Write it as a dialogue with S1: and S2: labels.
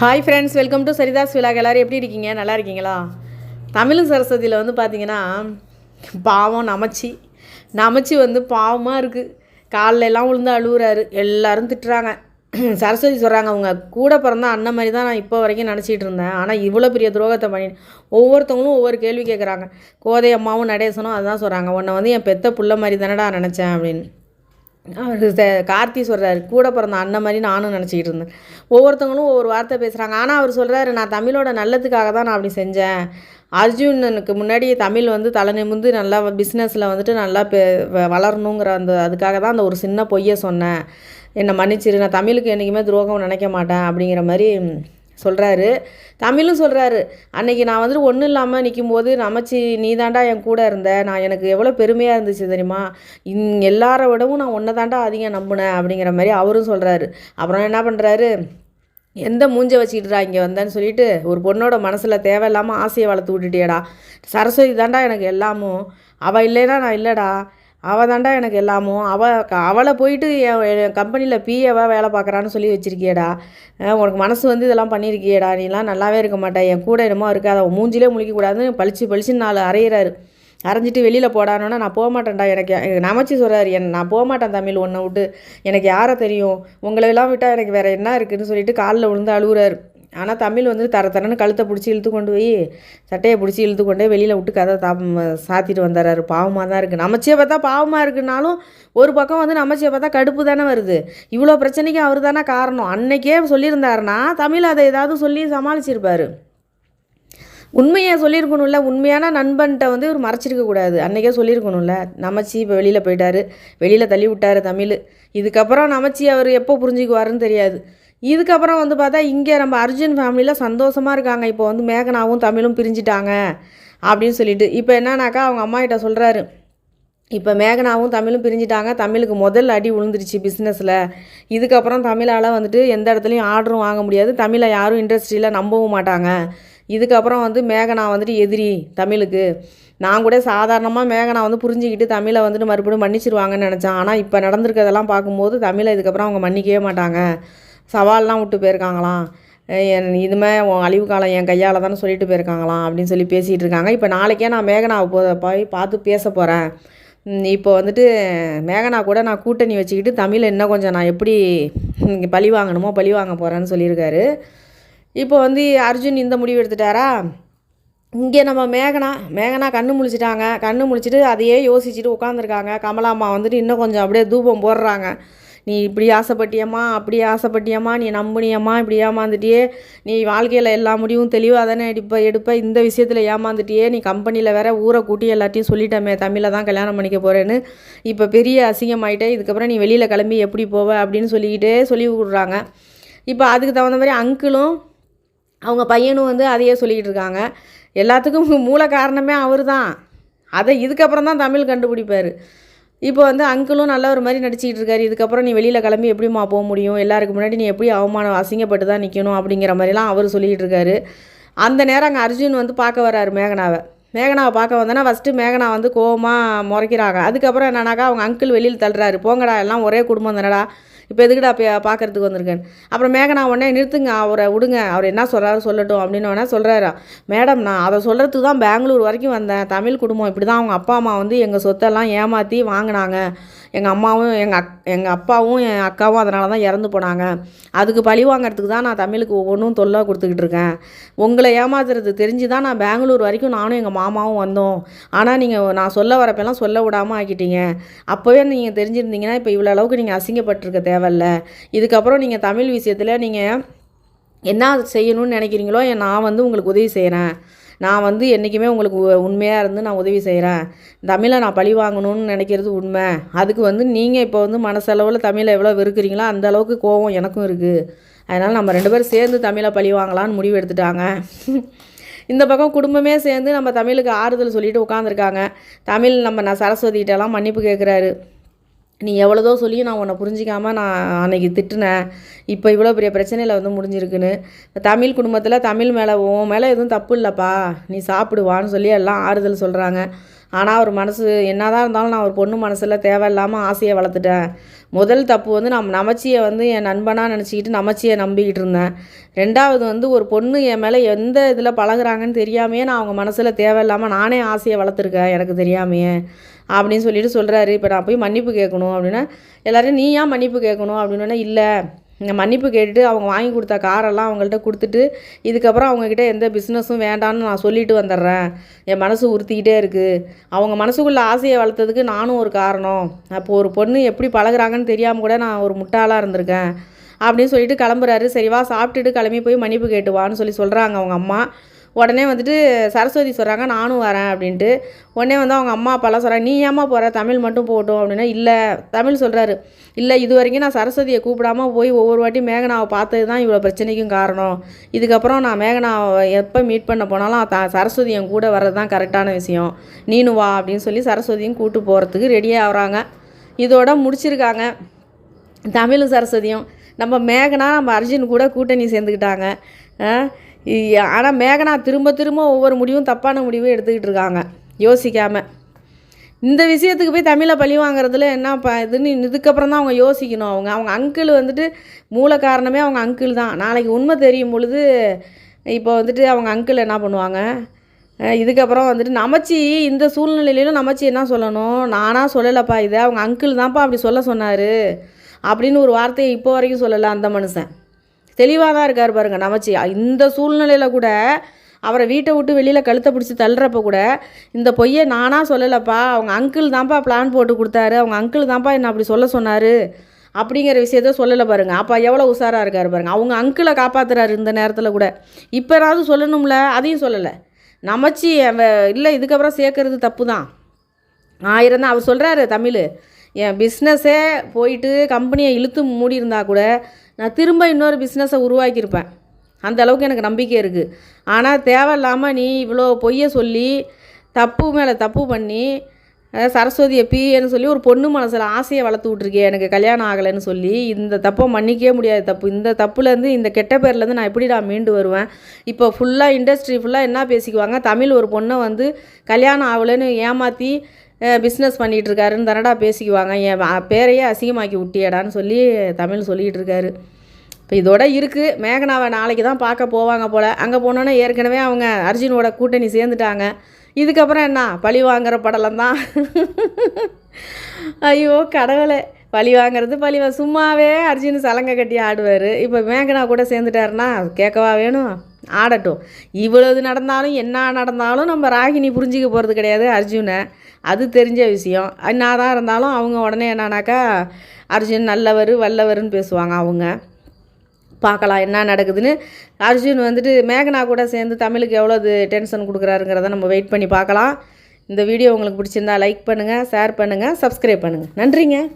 S1: hi friends welcome to சரிதாஸ் விழாக் எல்லோரும் எப்படி இருக்கீங்க நல்லா இருக்கீங்களா தமிழ் சரஸ்வதியில் வந்து பார்த்திங்கன்னா பாவம் நமச்சி நமச்சி வந்து பாவமாக இருக்குது காலில் எல்லாம் விழுந்து அழுகுறாரு எல்லோரும் திட்டுறாங்க சரஸ்வதி சொல்கிறாங்க அவங்க கூட பிறந்த அண்ணன் மாதிரி தான் நான் இப்போ வரைக்கும் நினச்சிட்டு இருந்தேன் ஆனால் இவ்வளோ பெரிய துரோகத்தை பண்ணி ஒவ்வொருத்தவங்களும் ஒவ்வொரு கேள்வி கேட்குறாங்க கோதை அம்மாவும் நடேசனும் அதுதான் சொல்கிறாங்க உன்னை வந்து என் பெத்த புள்ள மாதிரி தானடா நினச்சேன் அப்படின்னு கார்த்தி சொல்கிறாரு கூட பிறந்த அண்ணன் மாதிரி நானும் நினச்சிக்கிட்டு இருந்தேன் ஒவ்வொருத்தவங்களும் ஒவ்வொரு வார்த்தை பேசுகிறாங்க ஆனால் அவர் சொல்கிறாரு நான் தமிழோட நல்லதுக்காக தான் நான் அப்படி செஞ்சேன் அர்ஜுனனுக்கு முன்னாடி தமிழ் வந்து தலை நிமிந்து நல்லா பிஸ்னஸில் வந்துட்டு நல்லா பெ வளரணுங்கிற அந்த அதுக்காக தான் அந்த ஒரு சின்ன பொய்யை சொன்னேன் என்னை மன்னிச்சிரு நான் தமிழுக்கு என்றைக்குமே துரோகம் நினைக்க மாட்டேன் அப்படிங்கிற மாதிரி சொல்கிறாரு தமிழும் சொல்கிறாரு அன்றைக்கி நான் வந்துட்டு ஒன்றும் இல்லாமல் நிற்கும் போது நமச்சி நீ தாண்டா என் கூட இருந்த நான் எனக்கு எவ்வளோ பெருமையாக இருந்துச்சு தெரியுமா இந் எல்லார விடவும் நான் ஒன்றை தாண்டா அதிகம் நம்பினேன் அப்படிங்கிற மாதிரி அவரும் சொல்கிறாரு அப்புறம் என்ன பண்ணுறாரு எந்த மூஞ்ச வச்சுக்கிட்டுறா இங்கே வந்தேன்னு சொல்லிட்டு ஒரு பொண்ணோட மனசில் தேவையில்லாமல் ஆசையை வளர்த்து விட்டுட்டியடா சரஸ்வதி தாண்டா எனக்கு எல்லாமும் அவள் இல்லைன்னா நான் இல்லைடா அவள் தாண்டா எனக்கு எல்லாமும் அவள் அவளை போயிட்டு என் கம்பெனியில் பிஏவாக வேலை பார்க்குறான்னு சொல்லி வச்சுருக்கியடா உனக்கு மனசு வந்து இதெல்லாம் பண்ணியிருக்கியடா நீலாம் நல்லாவே இருக்க மாட்டேன் என் கூட என்னமோ இருக்காது அவன் மூஞ்சிலே முழிக்கக்கூடாதுன்னு பளிச்சு பளிச்சுன்னு நாள் அரைகிறாரு அரைஞ்சிட்டு வெளியில் போடானோன்னா நான் போக மாட்டேன்டா எனக்கு நமச்சி சொல்கிறார் என் நான் போக மாட்டேன் தமிழ் ஒன்றை விட்டு எனக்கு யாரை தெரியும் உங்களெல்லாம் விட்டால் எனக்கு வேறு என்ன இருக்குதுன்னு சொல்லிட்டு காலில் விழுந்து அழுகுறாரு ஆனால் தமிழ் வந்து தர தரன்னு கழுத்தை பிடிச்சி இழுத்து கொண்டு போய் சட்டையை பிடிச்சி இழுத்து கொண்டே வெளியில் விட்டு கதை தா சாத்திட்டு வந்துடுறாரு பாவமாக தான் இருக்குது நமச்சே பார்த்தா பாவமாக இருக்குனாலும் ஒரு பக்கம் வந்து நமச்சே பார்த்தா கடுப்பு தானே வருது இவ்வளோ பிரச்சனைக்கு அவர் தானே காரணம் அன்னைக்கே சொல்லியிருந்தாருன்னா தமிழ் அதை ஏதாவது சொல்லி சமாளிச்சிருப்பார் உண்மையை சொல்லியிருக்கணும்ல உண்மையான நண்பன்கிட்ட வந்து இவர் மறைச்சிருக்கக்கூடாது அன்றைக்கே சொல்லியிருக்கணும்ல நமச்சி இப்போ வெளியில் போயிட்டார் வெளியில் தள்ளி விட்டார் தமிழ் இதுக்கப்புறம் நமச்சி அவர் எப்போ புரிஞ்சுக்குவாருன்னு தெரியாது இதுக்கப்புறம் வந்து பார்த்தா இங்கே நம்ம அர்ஜுன் ஃபேமிலியில் சந்தோஷமாக இருக்காங்க இப்போ வந்து மேகனாவும் தமிழும் பிரிஞ்சிட்டாங்க அப்படின்னு சொல்லிட்டு இப்போ என்னன்னாக்கா அவங்க அம்மா கிட்ட சொல்கிறாரு இப்போ மேகனாவும் தமிழும் பிரிஞ்சிட்டாங்க தமிழுக்கு முதல் அடி விழுந்துருச்சு பிஸ்னஸில் இதுக்கப்புறம் தமிழால் வந்துட்டு எந்த இடத்துலையும் ஆர்டரும் வாங்க முடியாது தமிழை யாரும் இண்டஸ்ட்ரியில் நம்பவும் மாட்டாங்க இதுக்கப்புறம் வந்து மேகனா வந்துட்டு எதிரி தமிழுக்கு நான் கூட சாதாரணமாக மேகனா வந்து புரிஞ்சுக்கிட்டு தமிழை வந்துட்டு மறுபடியும் மன்னிச்சிருவாங்கன்னு நினச்சேன் ஆனால் இப்போ நடந்திருக்கிறதெல்லாம் பார்க்கும்போது தமிழை இதுக்கப்புறம் அவங்க மன்னிக்கவே மாட்டாங்க சவால்லாம் விட்டு போயிருக்காங்களாம் என் இதுமே உன் அழிவு காலம் என் கையால் தானே சொல்லிட்டு போயிருக்காங்களாம் அப்படின்னு சொல்லி பேசிகிட்டு இருக்காங்க இப்போ நாளைக்கே நான் மேகனாவை போ போய் பார்த்து பேச போகிறேன் இப்போ வந்துட்டு மேகனா கூட நான் கூட்டணி வச்சுக்கிட்டு தமிழ் இன்னும் கொஞ்சம் நான் எப்படி பழி வாங்கணுமோ பழி வாங்க போகிறேன்னு சொல்லியிருக்காரு இப்போ வந்து அர்ஜுன் இந்த முடிவு எடுத்துட்டாரா இங்கே நம்ம மேகனா மேகனா கண்ணு முழிச்சிட்டாங்க கண்ணு முழிச்சிட்டு அதையே யோசிச்சுட்டு உட்காந்துருக்காங்க கமலாம்மா வந்துட்டு இன்னும் கொஞ்சம் அப்படியே தூபம் போடுறாங்க நீ இப்படி ஆசைப்பட்டியம்மா அப்படி ஆசைப்பட்டியம்மா நீ நம்புனியம்மா இப்படி ஏமாந்துட்டியே நீ வாழ்க்கையில் எல்லா முடிவும் தெளிவாக தானே எடுப்ப எடுப்ப இந்த விஷயத்தில் ஏமாந்துட்டியே நீ கம்பெனியில் வேற ஊரை கூட்டி எல்லாத்தையும் சொல்லிட்டமே தமிழில் தான் கல்யாணம் பண்ணிக்க போகிறேன்னு இப்போ பெரிய அசிங்கமாயிட்டே இதுக்கப்புறம் நீ வெளியில் கிளம்பி எப்படி போவ அப்படின்னு சொல்லிக்கிட்டே சொல்லி விட்றாங்க இப்போ அதுக்கு தகுந்த மாதிரி அங்கிளும் அவங்க பையனும் வந்து அதையே சொல்லிக்கிட்டு இருக்காங்க எல்லாத்துக்கும் மூல காரணமே அவர் தான் அதை இதுக்கப்புறம் தான் தமிழ் கண்டுபிடிப்பார் இப்போ வந்து அங்கிளும் நல்ல ஒரு மாதிரி நடிச்சிக்கிட்டு இருக்காரு இதுக்கப்புறம் நீ வெளியில் கிளம்பி எப்படிமா போக முடியும் எல்லாருக்கு முன்னாடி நீ எப்படி அவமானம் அசிங்கப்பட்டு தான் நிற்கணும் அப்படிங்கிற மாதிரிலாம் அவர் சொல்லிகிட்டு இருக்காரு அந்த நேரம் அங்கே அர்ஜுன் வந்து பார்க்க வர்றாரு மேகனாவை மேகனாவை பார்க்க வந்தோன்னா ஃபஸ்ட்டு மேகனா வந்து கோவமாக முறைக்கிறாங்க அதுக்கப்புறம் என்னன்னாக்கா அவங்க அங்கிள் வெளியில் தள்ளுறாரு போங்கடா எல்லாம் ஒரே குடும்பம் தானடா இப்போ எதுக்குடா அப்போ பார்க்குறதுக்கு வந்திருக்கேன் அப்புறம் மேகனா உடனே நிறுத்துங்க அவரை விடுங்க அவர் என்ன சொல்கிறாரு சொல்லட்டும் அப்படின்னு உடனே சொல்கிறாரா மேடம் நான் அதை சொல்கிறதுக்கு தான் பெங்களூர் வரைக்கும் வந்தேன் தமிழ் குடும்பம் இப்படி தான் அவங்க அப்பா அம்மா வந்து எங்கள் சொத்தெல்லாம் ஏமாற்றி வாங்கினாங்க எங்கள் அம்மாவும் எங்கள் அக் எங்கள் அப்பாவும் என் அக்காவும் அதனால தான் இறந்து போனாங்க அதுக்கு பழி வாங்கிறதுக்கு தான் நான் தமிழுக்கு ஒவ்வொன்றும் தொல்லை கொடுத்துக்கிட்டு இருக்கேன் உங்களை ஏமாத்துறது தெரிஞ்சு தான் நான் பெங்களூர் வரைக்கும் நானும் எங்கள் மாமாவும் வந்தோம் ஆனால் நீங்கள் நான் சொல்ல வரப்பெல்லாம் சொல்ல விடாமல் ஆக்கிட்டீங்க அப்போவே நீங்கள் தெரிஞ்சிருந்தீங்கன்னா இப்போ இவ்வளோ அளவுக்கு நீங்கள் அசிங்கப்பட்டிருக்க தேவை தேவையில்ல இதுக்கப்புறம் நீங்கள் தமிழ் விஷயத்தில் நீங்கள் என்ன செய்யணும்னு நினைக்கிறீங்களோ நான் வந்து உங்களுக்கு உதவி செய்கிறேன் நான் வந்து என்றைக்குமே உங்களுக்கு உண்மையாக இருந்து நான் உதவி செய்கிறேன் தமிழை நான் பழி வாங்கணும்னு நினைக்கிறது உண்மை அதுக்கு வந்து நீங்கள் இப்போ வந்து மனசளவில் தமிழை எவ்வளோ வெறுக்கிறீங்களோ அந்த அளவுக்கு கோவம் எனக்கும் இருக்குது அதனால் நம்ம ரெண்டு பேரும் சேர்ந்து தமிழை பழி வாங்கலான்னு முடிவு எடுத்துட்டாங்க இந்த பக்கம் குடும்பமே சேர்ந்து நம்ம தமிழுக்கு ஆறுதல் சொல்லிட்டு உட்காந்துருக்காங்க தமிழ் நம்ம நான் சரஸ்வதிகிட்டலாம் மன்னிப்பு கேட்குறாரு நீ எவ்வளோதோ சொல்லி நான் உன்னை புரிஞ்சிக்காமல் நான் அன்னைக்கு திட்டினேன் இப்போ இவ்வளோ பெரிய பிரச்சனையில் வந்து முடிஞ்சிருக்குன்னு தமிழ் குடும்பத்தில் தமிழ் மேலே உன் மேலே எதுவும் தப்பு இல்லைப்பா நீ சாப்பிடுவான்னு சொல்லி எல்லாம் ஆறுதல் சொல்கிறாங்க ஆனால் அவர் மனசு என்னதான் இருந்தாலும் நான் ஒரு பொண்ணு மனசில் தேவையில்லாமல் ஆசையை வளர்த்துட்டேன் முதல் தப்பு வந்து நான் நமச்சியை வந்து என் நண்பனாக நினச்சிக்கிட்டு நமச்சியை நம்பிக்கிட்டு இருந்தேன் ரெண்டாவது வந்து ஒரு பொண்ணு என் மேலே எந்த இதில் பழகுறாங்கன்னு தெரியாமையே நான் அவங்க மனசில் தேவையில்லாமல் நானே ஆசையை வளர்த்துருக்கேன் எனக்கு தெரியாமையே அப்படின்னு சொல்லிட்டு சொல்கிறாரு இப்போ நான் போய் மன்னிப்பு கேட்கணும் அப்படின்னா எல்லோரும் நீ ஏன் மன்னிப்பு கேட்கணும் அப்படின்னா இல்லை மன்னிப்பு கேட்டுட்டு அவங்க வாங்கி கொடுத்த காரெல்லாம் அவங்கள்ட்ட கொடுத்துட்டு இதுக்கப்புறம் அவங்கக்கிட்ட எந்த பிஸ்னஸும் வேண்டான்னு நான் சொல்லிட்டு வந்துடுறேன் என் மனசு உறுத்திக்கிட்டே இருக்குது அவங்க மனசுக்குள்ளே ஆசையை வளர்த்ததுக்கு நானும் ஒரு காரணம் அப்போ ஒரு பொண்ணு எப்படி பழகுறாங்கன்னு தெரியாமல் கூட நான் ஒரு முட்டாளாக இருந்திருக்கேன் அப்படின்னு சொல்லிட்டு கிளம்புறாரு சரிவா சாப்பிட்டுட்டு கிளம்பி போய் மன்னிப்பு கேட்டுவான்னு சொல்லி சொல்கிறாங்க அவங்க அம்மா உடனே வந்துட்டு சரஸ்வதி சொல்கிறாங்க நானும் வரேன் அப்படின்ட்டு உடனே வந்து அவங்க அம்மா அப்பாலாம் சொல்கிறாங்க நீ ஏமா போகிற தமிழ் மட்டும் போட்டோம் அப்படின்னா இல்லை தமிழ் சொல்கிறாரு இல்லை இது வரைக்கும் நான் சரஸ்வதியை கூப்பிடாமல் போய் ஒவ்வொரு வாட்டி மேகனாவை பார்த்தது தான் இவ்வளோ பிரச்சனைக்கும் காரணம் இதுக்கப்புறம் நான் மேகனாவை எப்போ மீட் பண்ண போனாலும் த சரஸ்வதி என் கூட வர்றது தான் கரெக்டான விஷயம் நீனு வா அப்படின்னு சொல்லி சரஸ்வதியும் கூப்பிட்டு போகிறதுக்கு ரெடியாக ஆகிறாங்க இதோட முடிச்சிருக்காங்க தமிழும் சரஸ்வதியும் நம்ம மேகனா நம்ம அர்ஜுன் கூட கூட்டணி சேர்ந்துக்கிட்டாங்க ஆனால் மேகனா திரும்ப திரும்ப ஒவ்வொரு முடிவும் தப்பான முடிவும் எடுத்துக்கிட்டு இருக்காங்க யோசிக்காமல் இந்த விஷயத்துக்கு போய் தமிழை பழி வாங்குறதுல என்ன ப இதுன்னு இதுக்கப்புறம் தான் அவங்க யோசிக்கணும் அவங்க அவங்க அங்கிள் வந்துட்டு மூல காரணமே அவங்க அங்கிள் தான் நாளைக்கு உண்மை தெரியும் பொழுது இப்போ வந்துட்டு அவங்க அங்கிள் என்ன பண்ணுவாங்க இதுக்கப்புறம் வந்துட்டு நமச்சி இந்த சூழ்நிலையிலும் நமச்சி என்ன சொல்லணும் நானாக சொல்லலைப்பா இதை அவங்க அங்கிள் தான்ப்பா அப்படி சொல்ல சொன்னார் அப்படின்னு ஒரு வார்த்தையை இப்போ வரைக்கும் சொல்லலை அந்த மனுஷன் தெளிவாக தான் இருக்கார் பாருங்கள் நமச்சி இந்த சூழ்நிலையில் கூட அவரை வீட்டை விட்டு வெளியில் கழுத்தை பிடிச்சி தள்ளுறப்ப கூட இந்த பொய்யை நானாக சொல்லலைப்பா அவங்க அங்கிள் தான்ப்பா பிளான் போட்டு கொடுத்தாரு அவங்க அங்கிள் தான்ப்பா என்னை அப்படி சொல்ல சொன்னார் அப்படிங்கிற விஷயத்த சொல்லலை பாருங்கள் அப்பா எவ்வளோ உஷாராக இருக்கார் பாருங்க அவங்க அங்கிளை காப்பாற்றுறாரு இந்த நேரத்தில் கூட இப்போ ஏதாவது சொல்லணும்ல அதையும் சொல்லலை நமச்சி இல்லை இதுக்கப்புறம் சேர்க்கறது தப்பு தான் ஆயிரம் தான் அவர் சொல்கிறாரு தமிழ் என் பிஸ்னஸே போயிட்டு கம்பெனியை இழுத்து மூடி இருந்தால் கூட நான் திரும்ப இன்னொரு பிஸ்னஸை உருவாக்கியிருப்பேன் அந்த அளவுக்கு எனக்கு நம்பிக்கை இருக்குது ஆனால் தேவையில்லாமல் நீ இவ்வளோ பொய்யை சொல்லி தப்பு மேலே தப்பு பண்ணி சரஸ்வதி எப்பீன்னு சொல்லி ஒரு பொண்ணு மனசில் ஆசையை வளர்த்து விட்ருக்கே எனக்கு கல்யாணம் ஆகலைன்னு சொல்லி இந்த தப்பை மன்னிக்கவே முடியாது தப்பு இந்த தப்புலேருந்து இந்த கெட்ட பேர்லேருந்து நான் எப்படி நான் மீண்டு வருவேன் இப்போ ஃபுல்லாக இண்டஸ்ட்ரி ஃபுல்லாக என்ன பேசிக்குவாங்க தமிழ் ஒரு பொண்ணை வந்து கல்யாணம் ஆகலைன்னு ஏமாற்றி பிஸ்னஸ் பண்ணிகிட்ருக்காருன்னு தரடா பேசிக்குவாங்க என் பேரையே அசிங்கமாக்கி விட்டியடான்னு சொல்லி தமிழ் சொல்லிகிட்டு இருக்காரு இப்போ இதோட இருக்குது மேகனாவை நாளைக்கு தான் பார்க்க போவாங்க போல் அங்கே போனோன்னா ஏற்கனவே அவங்க அர்ஜுனோட கூட்டணி சேர்ந்துட்டாங்க இதுக்கப்புறம் என்ன பழி வாங்குற படலம் தான் ஐயோ கடவுளை பழி வாங்குறது பழி சும்மாவே அர்ஜுன் சலங்கை கட்டி ஆடுவார் இப்போ மேகனா கூட சேர்ந்துட்டாருன்னா கேட்கவா வேணும் ஆடட்டும் இவ்வளவு நடந்தாலும் என்ன நடந்தாலும் நம்ம ராகினி புரிஞ்சிக்க போகிறது கிடையாது அர்ஜுனை அது தெரிஞ்ச விஷயம் நான் தான் இருந்தாலும் அவங்க உடனே என்னன்னாக்கா அர்ஜுன் நல்லவர் வல்லவர்னு பேசுவாங்க அவங்க பார்க்கலாம் என்ன நடக்குதுன்னு அர்ஜுன் வந்துட்டு மேகனா கூட சேர்ந்து தமிழுக்கு எவ்வளோ இது டென்ஷன் கொடுக்குறாருங்கிறத நம்ம வெயிட் பண்ணி பார்க்கலாம் இந்த வீடியோ உங்களுக்கு பிடிச்சிருந்தா லைக் பண்ணுங்கள் ஷேர் பண்ணுங்கள் சப்ஸ்கிரைப் பண்ணுங்கள் நன்றிங்க